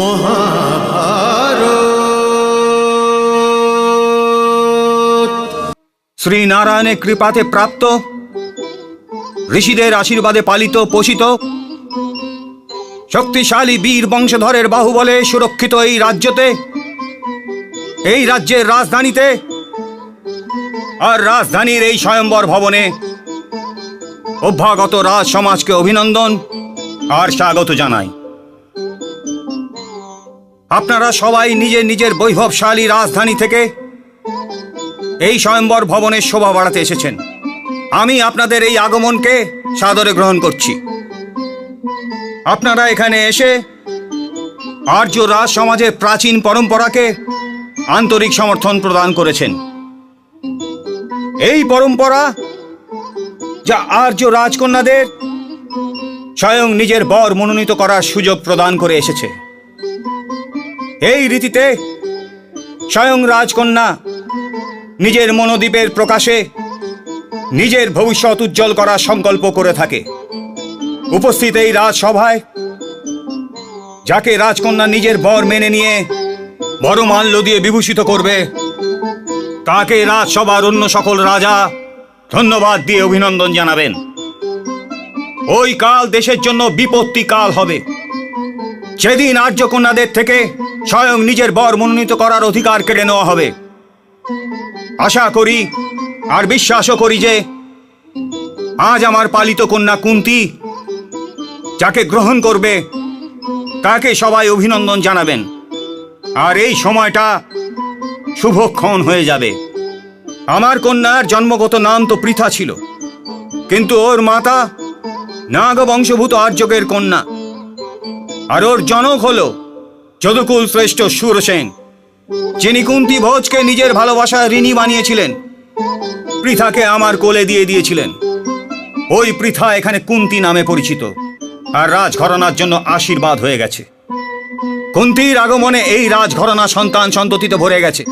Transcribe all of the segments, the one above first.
মহাভারত। শ্রীনারায়ণের কৃপাতে প্রাপ্ত, ঋষিদের আশীর্বাদে পালিত, পোষিত, শক্তিশালী বীর বংশধরের বাহুবলে সুরক্ষিত এই রাজ্যতে, এই রাজ্যের রাজধানীতে আর রাজধানীর এই স্বয়ম্বর ভবনে অভ্যাগত রাজ সমাজকে অভিনন্দন আর স্বাগত জানাই। আপনারা সবাই নিজের নিজের বৈভবশালী রাজধানী থেকে এই স্বয়ম্বর ভবনের শোভা বাড়াতে এসেছেন। আমি আপনাদের এই আগমনকে সাদরে গ্রহণ করছি। আপনারা এখানে এসে আর্য রাজ সমাজের প্রাচীন পরম্পরাকে আন্তরিক সমর্থন প্রদান করেছেন। এই পরম্পরা যা আর্য রাজকন্যাদের স্বয়ং নিজের বর মনোনীত করার সুযোগ প্রদান করে এসেছে। এই রীতিতে স্বয়ং রাজকন্যা নিজের মনোদ্বীপের প্রকাশে নিজের ভবিষ্যৎ উজ্জ্বল করার সংকল্প করে থাকে। উপস্থিত এই রাজসভায়, যাকে রাজকন্যা নিজের বর মেনে নিয়ে বড় মাল্য দিয়ে বিভূষিত করবে, তাকে রাজসভার অন্য সকল রাজা ধন্যবাদ দিয়ে অভিনন্দন জানাবেন। ওই কাল দেশের জন্য বিপত্তি কাল হবে। সেদিন আর্যকন্যাদের থেকে স্বয়ং নিজের বর মনোনীত করার অধিকার কেড়ে নেওয়া হবে। আশা করি আর বিশ্বাসও করি যে আজ আমার পালিত কন্যা কুন্তি যাকে গ্রহণ করবে, তাকে সবাই অভিনন্দন জানাবেন। আর এই সময়টা শুভক্ষণ হয়ে যাবে। আমার কন্যার জন্মগত নাম তো পৃথা ছিল, কিন্তু ওর মাতা নাগ বংশভূত আর্যকের কন্যা। আর ওর জনক হল যদুকুল শ্রেষ্ঠ সুর সেন, যিনি কুন্তি ভোজকে নিজের ভালোবাসা ঋণী বানিয়েছিলেন, পৃথাকে আমার কোলে দিয়ে দিয়েছিলেন। ওই পৃথা এখানে কুন্তি নামে পরিচিত, আর রাজঘরানার জন্য আশীর্বাদ হয়ে গেছে। কুন্তির আগমনে এই রাজঘরানা সন্তান সন্ততিতে ভরে গেছে।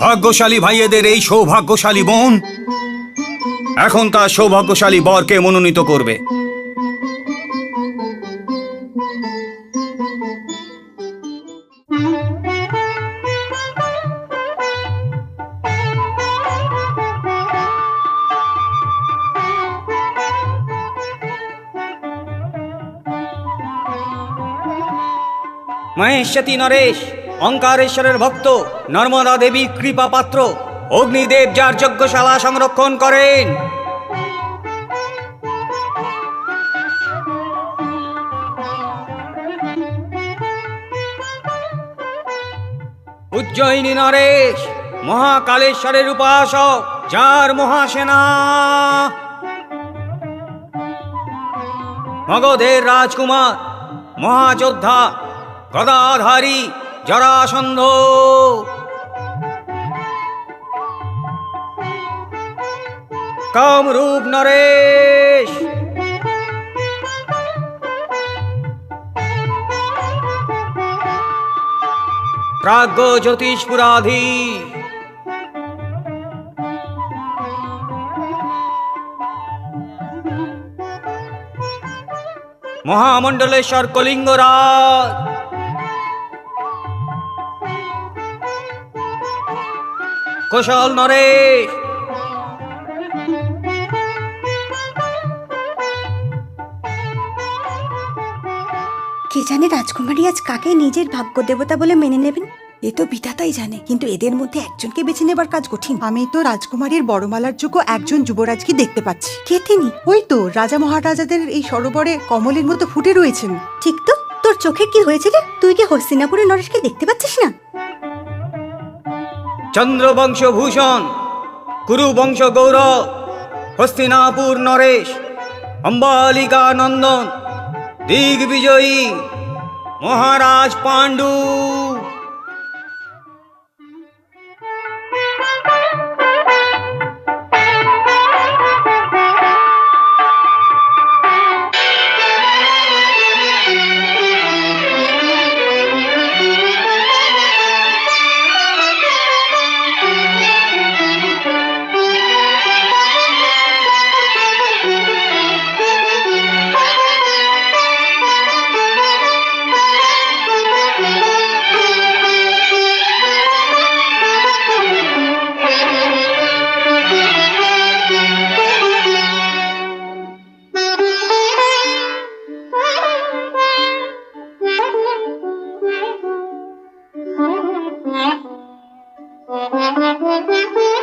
ভাগ্যশালী ভাইয়েদের এই সৌভাগ্যশালী বোন, এখন তার সৌভাগ্যশালী বরকে মনোনীত করবে। মহেশ্বতী নরেশ, অঙ্কারেশ্বরের ভক্ত, নর্মদা দেবী কৃপা পাত্র, অগ্নিদেব যার যজ্ঞশালা সংরক্ষণ করেন। উজ্জয়িনী নরেশ, মহাকালেশ্বরের উপাসক, যার মহাসেনা। মগধের রাজকুমার, মহাযোদ্ধা গদাধারী জরাসন্ধ। কামরূপ নরেশ। প্রাজ্ঞ জ্যোতিষপুরাধি। মহামণ্ডলেশ্বর কলিঙ্গরাজ। কুশল নরেশ। কে জানে রাজকুমারী আজ কাকে নিজের ভাগ্য দেবতা বলে মেনে নেবেন? এ তো বিধাতাই জানে কিন্তু এদের মধ্যে একজনকে বেছে নেবার কাজ কঠিন। আমি তো রাজকুমারীর বড়মালার যোগ্য একজন যুবরাজকে দেখতে পাচ্ছি। কে তিনি? ওই তো রাজা মহারাজাদের এই সরোবরে কমলের মতো ফুটে রয়েছেন। ঠিক তো? তোর চোখে কি হয়েছে রে? তুই কি হস্তিনাপুরের নরেশকে দেখতে পাচ্ছিস না? চন্দ্রবংশ ভূষণ কুরুবংশ গৌরব হস্তিনাপুর নরেশ অম্বালিকা নন্দন দিগ্বিজয়ী মহারাজ পাণ্ডু। Bye.